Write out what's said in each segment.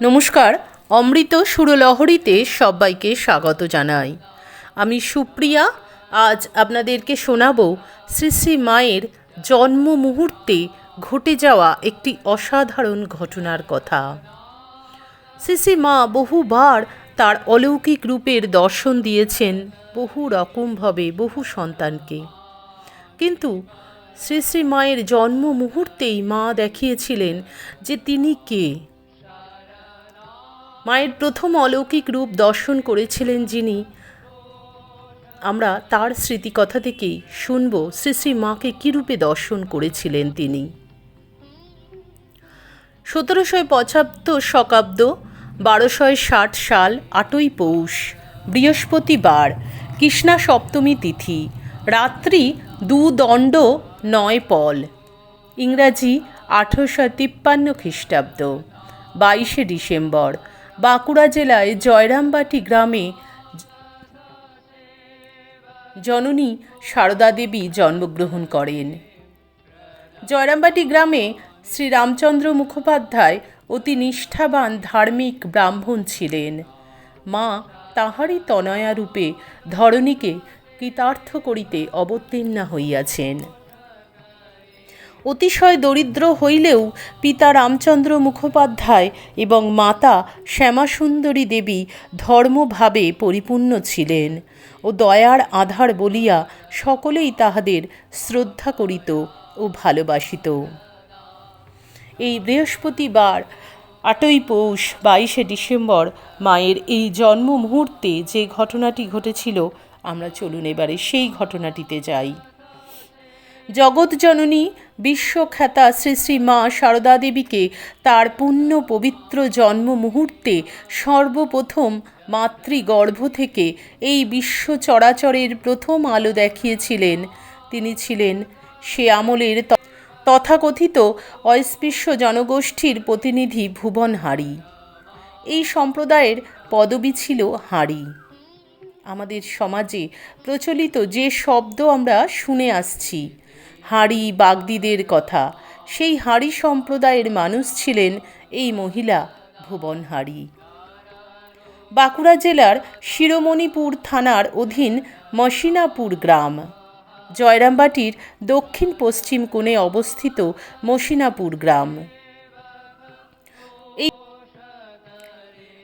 নমস্কার, অমৃত সুরলহরীতে সবাইকে স্বাগত জানাই। আমি সুপ্রিয়া, আজ আপনাদেরকে শোনাবো শ্রী শ্রী মায়ের জন্ম মুহূর্তে ঘটে যাওয়া একটি অসাধারণ ঘটনার কথা। শ্রী শ্রী মা বহুবার তার অলৌকিক রূপের দর্শন দিয়েছেন বহু রকমভাবে বহু সন্তানকে। কিন্তু শ্রী শ্রী মায়ের জন্ম মুহূর্তেই মা দেখিয়েছিলেন যে তিনি কে। মায়ের প্রথম অলৌকিক রূপ দর্শন করেছিলেন যিনি, আমরা তার স্মৃতিকথা থেকেই শুনব শ্রী শ্রী মাকে কী রূপে দর্শন করেছিলেন তিনি। সতেরোশো পঁচাত্তর শকাব্দ বারোশয় ষাট সাল আটই পৌষ, বৃহস্পতিবার, কৃষ্ণা সপ্তমী তিথি, রাত্রি দু দণ্ড নয় পল, ইংরাজি আঠেরোশো তিপ্পান্ন খ্রিস্টাব্দ, বাইশে ডিসেম্বর, বাঁকুড়া জেলায় জয়রামবাটি গ্রামে জননী সারদা দেবী জন্মগ্রহণ করেন। জয়রামবাটি গ্রামে শ্রী রামচন্দ্র মুখোপাধ্যায় অতি নিষ্ঠাবান ধার্মিক ব্রাহ্মণ ছিলেন। মা তাহারই তনয়া রূপে ধরণীকে কৃতার্থ করিতে অবতীর্ণা হইয়াছেন। অতিশয় দরিদ্র হইলেও পিতা রামচন্দ্র মুখোপাধ্যায় এবং মাতা শ্যামাসুন্দরী দেবী ধর্মভাবে পরিপূর্ণ ছিলেন ও দয়ার আধার বলিয়া সকলেই তাহাদের শ্রদ্ধা করিত ও ভালোবাসিত। এই বৃহস্পতিবার, আটই পৌষ, বাইশে ডিসেম্বর, মায়ের এই জন্ম মুহূর্তে যে ঘটনাটি ঘটেছিল, আমরা চলুন এবারে সেই ঘটনাটিতে যাই। জগৎজননী বিশ্বখ্যাতা শ্রী শ্রী মা সারদা দেবীকে তার পুণ্য পবিত্র জন্ম মুহূর্তে সর্বপ্রথম মাতৃগর্ভ থেকে এই বিশ্ব চরাচরের প্রথম আলো দেখিয়েছিলেন। তিনি ছিলেন সে আমলের তথাকথিত অস্পৃশ্য জনগোষ্ঠীর প্রতিনিধি ভুবন হাঁড়ি এই সম্প্রদায়ের পদবি ছিল হাঁড়ি আমাদের সমাজে প্রচলিত যে শব্দ আমরা শুনে আসছি হাঁড়ি বাগদিদের কথা, সেই হাঁড়ি সম্প্রদায়ের মানুষ ছিলেন এই মহিলা ভুবন হাঁড়ি বাঁকুড়া জেলার শিরোমণিপুর থানার অধীন মসিনাপুর গ্রাম। জয়রামবাটির দক্ষিণ পশ্চিম কোণে অবস্থিত মসিনাপুর গ্রাম।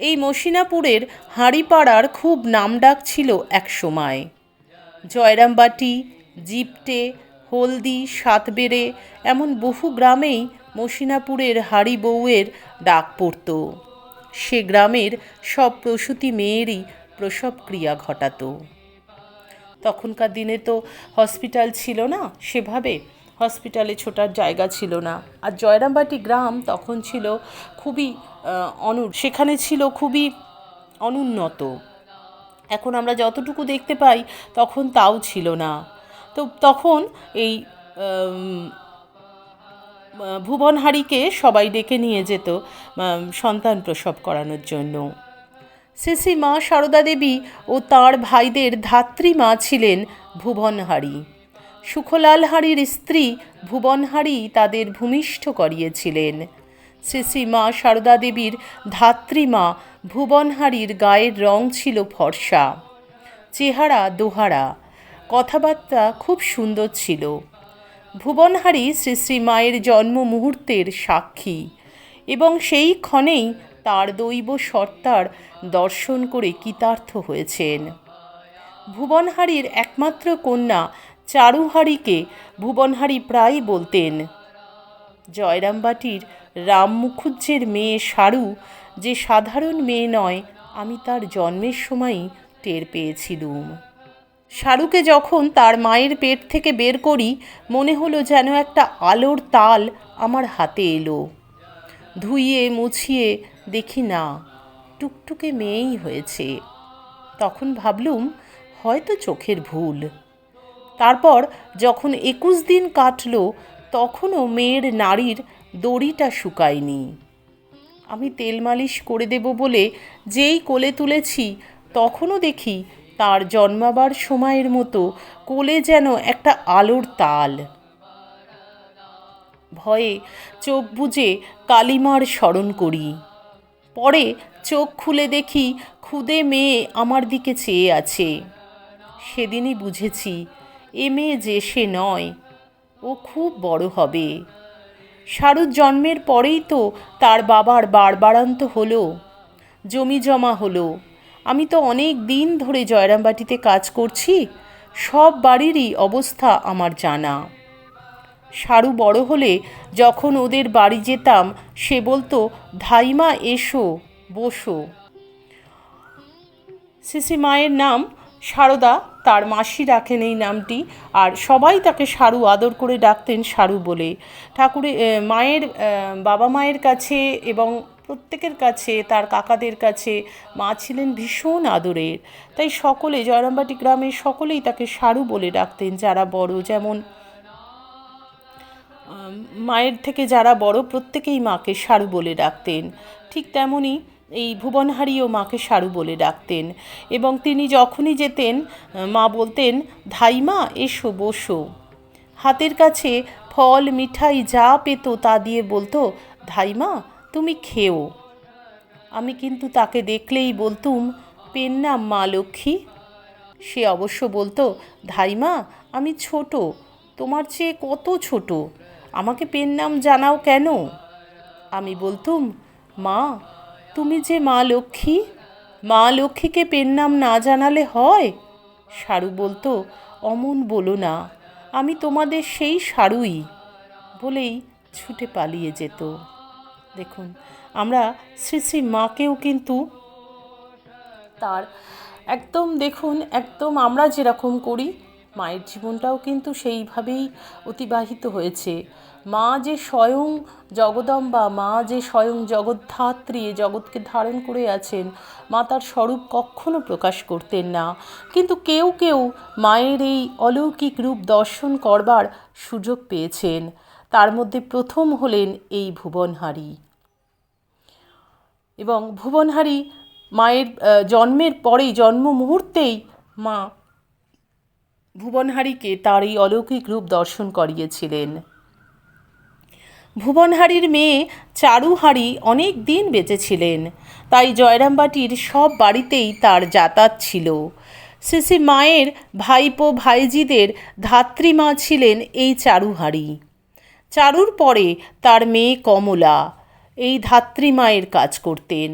এই মসিনাপুরের হাঁড়িপাড়ার খুব নামডাক ছিল এক সময়। জয়রামবাটি, জিপটে, হলদি, সাতবেড়ে এমন বহু গ্রামেই মসিনাপুরের হাড়ি বউয়ের ডাক পড়ত। সে গ্রামের সব প্রসূতি মেয়েরই প্রসব ক্রিয়া ঘটাতো। তখনকার দিনে তো হসপিটাল ছিল না, সেভাবে হসপিটালে ছোটার জায়গা ছিল না। আর জয়রামবাটি গ্রাম তখন ছিল খুবই অনু সেখানে ছিল খুবই অনুন্নত। এখন আমরা যতটুকু দেখতে পাই তখন তাও ছিল না। তো তখন এই ভুবনহারিকে সবাই ডেকে নিয়ে যেত সন্তান প্রসব করানোর জন্য। শ্রী মা সারদা দেবী ও তাঁর ভাইদের ধাত্রী মা ছিলেন ভুবনহারি। সুখলাল হাঁড়ির স্ত্রী ভুবনহারি তাদের ভূমিষ্ঠ করিয়েছিলেন। শ্রী মা সারদা দেবীর ধাত্রী ধাত্রীমা ভুবনহারির গায়ের রং ছিল ফর্সা। চেহারা দোহারা। কথাবার্তা খুব সুন্দর ছিল। ভুবনহারি শ্রী শ্রী মায়ের জন্ম মুহূর্তের সাক্ষী এবং সেই ক্ষণেই তার দৈব সত্তার দর্শন করে কৃতার্থ হয়েছেন। ভুবনহারির একমাত্র কন্যা চারুহারিকে ভুবনহারি প্রায় বলতেন, জয়রামবাটির রাম মুখুজ্জের মেয়ে সারু যে সাধারণ মেয়ে নয়, আমি তার জন্মের সময়ই টের পেয়েছিলুম। শাহরুখে যখন তার মায়ের পেট থেকে বের করি, মনে হলো যেন একটা আলোর তাল আমার হাতে এলো। ধুইয়ে, মুছিয়ে দেখি না, টুকটুকে মেয়েই হয়েছে। তখন ভাবলুম, হয়তো চোখের ভুল। তারপর যখন একুশ দিন কাটল, তখনও মেয়ের নারীর দড়িটা শুকায়নি। আমি তেল মালিশ করে দেব বলে যেই কোলে তুলেছি, তখনও দেখি তার জন্মাবার সময়ের মতো কোলে যেন একটা আলোর তাল। ভয়ে চোখ বুজে কালিমার স্মরণ করি। পরে চোখ খুলে দেখি ক্ষুদে মেয়ে আমার দিকে চেয়ে আছে। সেদিনই বুঝেছি, এ মেয়ে যে সে নয়, ও খুব বড় হবে। শারুর জন্মের পরেই তো তার বাবার বাড়বাড়ান্ত হলো, জমি জমা হলো। আমি তো অনেক দিন ধরে জয়রামবাটিতে কাজ করছি, সব বাড়িরই অবস্থা আমার জানা। সারু বড় হলে যখন ওদের বাড়ি যেতাম, সে বলতো, ধাইমা, এসো, বসো। সিসি মায়ের নাম সারদা, তার মাসি রাখেন এই নামটি, আর সবাই তাকে সারু আদর করে ডাকতেন সারু বলে। ঠাকুরে মায়ের বাবা মায়ের কাছে এবং প্রত্যেকের কাছে, তার কাকাদের কাছে মা ছিলেন ভীষণ আদরের। তাই সকলে, জয়রামবাটি গ্রামের সকলেই তাকে সারু বলে ডাকতেন যারা বড়। যেমন মায়ের থেকে যারা বড় প্রত্যেকেই মাকে সারু বলে ডাকতেন। ঠিক তেমনই এই ভুবনহারিও মাকে সারু বলে ডাকতেন এবং তিনি যখনই যেতেন, মা বলতেন ধাইমা এসো, বসো। হাতের কাছে ফল, মিঠাই যা পেত তা দিয়ে বলতো ধাইমা তুমি খেও। আমি কিন্তু তাকে দেখলেই বলতুম, পেন নাম মা লক্ষ্মী? সে অবশ্য বলতো ধাইমা আমি ছোট, তোমার চেয়ে কত ছোট? আমাকে পেন নাম জানাও কেন? আমি বলতুম, মা, তুমি যে মা লক্ষ্মী, মা লক্ষ্মীকে পেন নাম না জানালে হয়? সারু বলতো, অমন বলো না, আমি তোমাদের সেই সারুই বলেই ছুটে পালিয়ে যেত। দেখুন, আমরা শ্রী শ্রী মাকেও কিন্তু তার একদম দেখুন, একদম আমরা যেরকম করি মায়ের জীবনটাও কিন্তু সেইভাবেই অতিবাহিত হয়েছে। মা যে স্বয়ং জগদম্বা, মা যে স্বয়ং জগদ্ধাত্রী জগৎকে ধারণ করে আছেন, মা তার স্বরূপ কখনো প্রকাশ করতেন না। কিন্তু কেউ কেউ মায়ের এই অলৌকিক রূপ দর্শন করবার সুযোগ পেয়েছেন। তার মধ্যে প্রথম হলেন এই ভুবনহারী। এবং ভুবনহারী মায়ের জন্মের পরেই, জন্ম মুহূর্তেই মা ভুবনহারীকে তার এই অলৌকিক রূপ দর্শন করিয়েছিলেন। ভুবনহারির মেয়ে চারুহারি অনেক দিন বেঁচেছিলেন, তাই জয়রামবাটির সব বাড়িতেই তার যাতায়াত ছিল। সিসি মায়ের ভাইপো ভাইজিদের ধাত্রীমা ছিলেন এই চারুহারি। চারুর পরে তার মেয়ে কমলা এই ধাত্রীমায়ের কাজ করতেন।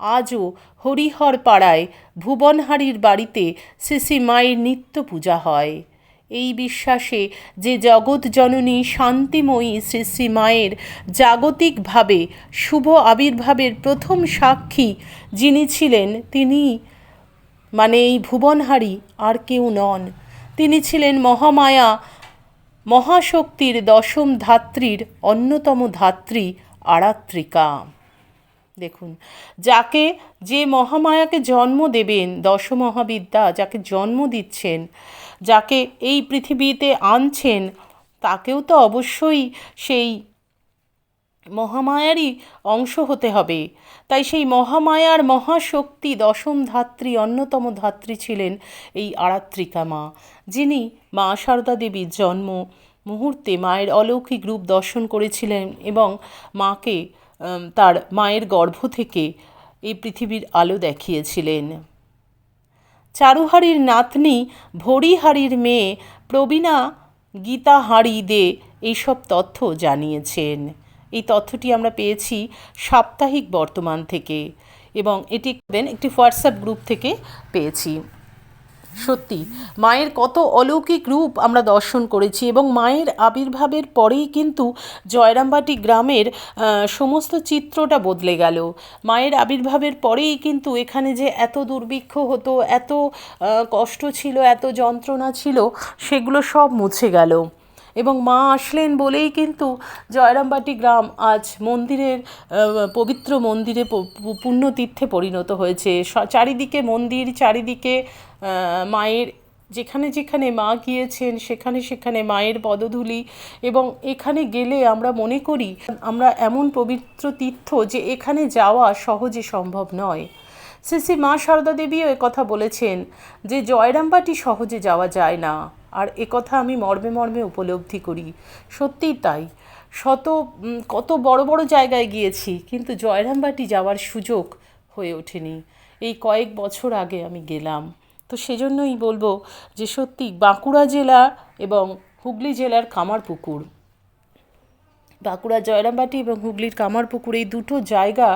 আজও হরিহর পাড়ায় ভুবনহারির বাড়িতে শ্রী মায়ের নিত্য পূজা হয়। এই বিশ্বাসে যে জগৎ জননী শান্তিময়ী শ্রী শ্রী মায়ের জাগতিকভাবে শুভ আবির্ভাবের প্রথম সাক্ষী যিনি ছিলেন, তিনি মানে এই ভুবনহারি আর কেউ নন। তিনি ছিলেন মহামায়া, মহাশক্তির দশম ধাত্রীর অন্যতম ধাত্রী আরাত্রিকা। দেখুন, যাকে যে মহামায়াকে জন্ম দেবেন, দশমহাবিদ্যা যাকে জন্ম দিচ্ছেন, যাকে এই পৃথিবীতে আনছেন, তাকেও তো অবশ্যই সেই মহামায়ারই অংশ হতে হবে। তাই সেই মহামায়ার মহাশক্তি দশম ধাত্রী, অন্যতম ধাত্রী ছিলেন এই আরাত্রিকা মা, যিনি মা সারদা দেবীর জন্ম মুহূর্তে মায়ের অলৌকিক রূপ দর্শন করেছিলেন এবং মাকে তার মায়ের গর্ভ থেকে এই পৃথিবীর আলো দেখিয়েছিলেন। চারুহারির নাতনি ভরিহারির মেয়ে প্রবীণা গীতাহারি দে এইসব তথ্য জানিয়েছেন। এই তথ্যটি আমরা পেয়েছি সাপ্তাহিক বর্তমান থেকে এবং এটি একটি হোয়াটসঅ্যাপ গ্রুপ থেকে পেয়েছি। সত্যি, মায়ের কত অলৌকিক রূপ আমরা দর্শন করেছি এবং মায়ের আবির্ভাবের পরেই কিন্তু জয়রামবাটি গ্রামের সমস্ত চিত্রটা বদলে গেল। মায়ের আবির্ভাবের পরেই কিন্তু এখানে যে এত দুর্ভিক্ষ হতো, এত কষ্ট ছিল, এত যন্ত্রণা ছিল, সেগুলো সব মুছে গেল। এবং মা আসলেন বলেই কিন্তু জয়রামবাটি গ্রাম আজ মন্দিরের পবিত্র মন্দিরে পুণ্যতীর্থে পরিণত হয়েছে। চারিদিকে মন্দির, চারিদিকে মায়ের, যেখানে যেখানে মা গিয়েছেন, সেখানে সেখানে মায়ের পদধূলি এবং এখানে গেলে আমরা মনে করি আমরা এমন পবিত্র তীর্থ যে এখানে যাওয়া সহজে সম্ভব নয়। শ্রী শ্রী মা সারদা দেবীও কথা বলেছেন যে জয়রামবাটি সহজে যাওয়া যায় না। আর কথা আমি মর্মে মর্মে উপলব্ধি করি। সত্যিই তাই। শত কত বড় বড় জায়গায় গিয়েছি, কিন্তু জয়রামবাটি যাওয়ার সুযোগ হয়ে ওঠেনি। এই কয়েক বছর আগে আমি গেলাম। তো সেজন্যই বলব যে সত্যি বাঁকুড়া জেলা এবং হুগলি জেলার কামারপুকুর। বাঁকুড়া জয়রামবাটি এবং হুগলির কামারপুকুর এই দুটো জায়গা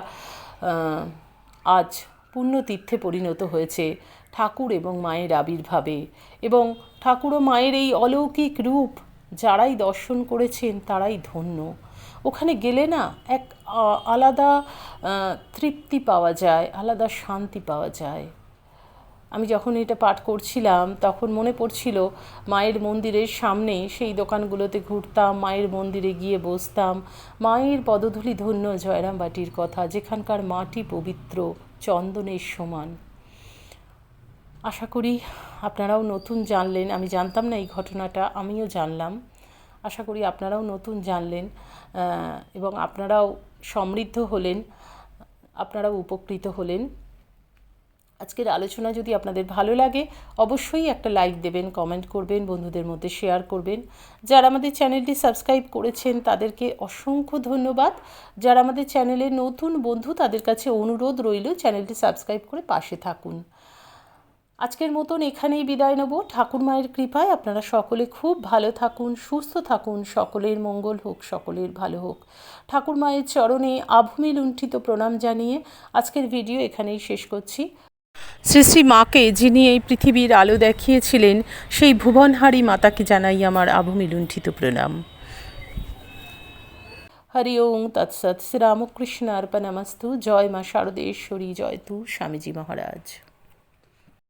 আজ পুণ্যতীর্থে পরিণত হয়েছে। ঠাকুর এবং মায়ের আবির্ভাবে। এবং ঠাকুর ও মায়ের এই অলৌকিক রূপ যারাই দর্শন করেছেন তারাই ধন্য। ওখানে গেলে না এক আলাদা তৃপ্তি পাওয়া যায়, আলাদা শান্তি পাওয়া যায়। আমি যখন এটা পাঠ করছিলাম, তখন মনে পড়ছিল মায়ের মন্দিরের সামনে সেই দোকানগুলোতে ঘুরতাম, মায়ের মন্দিরে গিয়ে বসতাম। মায়ের পদধূলি ধন্য জয়রাম বাটির কথা, যেখানকার মাটি পবিত্র, চন্দনের সমান। আশা করি আপনারাও নতুন জানলেন। আমি জানতাম না এই ঘটনাটা, আমিও জানলাম। আশা করি আপনারাও নতুন জানলেন এবং আপনারাও সমৃদ্ধ হলেন, আপনারাও উপকৃত হলেন। আজকের আলোচনা যদি আপনাদের ভালো লাগে, অবশ্যই একটা লাইক দেবেন, কমেন্ট করবেন, বন্ধুদের মধ্যে শেয়ার করবেন। যারা আমাদের চ্যানেলটি সাবস্ক্রাইব করেছেন, তাদেরকে অসংখ্য ধন্যবাদ। যারা আমাদের চ্যানেলের নতুন বন্ধু, তাদের কাছে অনুরোধ রইল, চ্যানেলটি সাবস্ক্রাইব করে পাশে থাকুন। আজকের মতন এখানেই বিদায় নেব। ঠাকুর মায়ের কৃপায় আপনারা সকলে খুব ভালো থাকুন, সুস্থ থাকুন, সকলের মঙ্গল হোক, সকলের ভালো হোক। ঠাকুর মায়ের চরণে আভূমি লুণ্ঠিত প্রণাম জানিয়ে আজকের ভিডিও এখানেই শেষ করছি। শ্রী শ্রী মাকে যিনি এই পৃথিবীর আলো দেখিয়েছিলেন, সেই ভুবনহারী মাতাকে জানাই আমার আভূমি লুণ্ঠিত প্রণাম। হরি ওং তৎসৎ শ্রীরামকৃষ্ণ অর্পণমস্তু জয় মা শারদেশ্বরী, জয় তু স্বামীজি মহারাজ।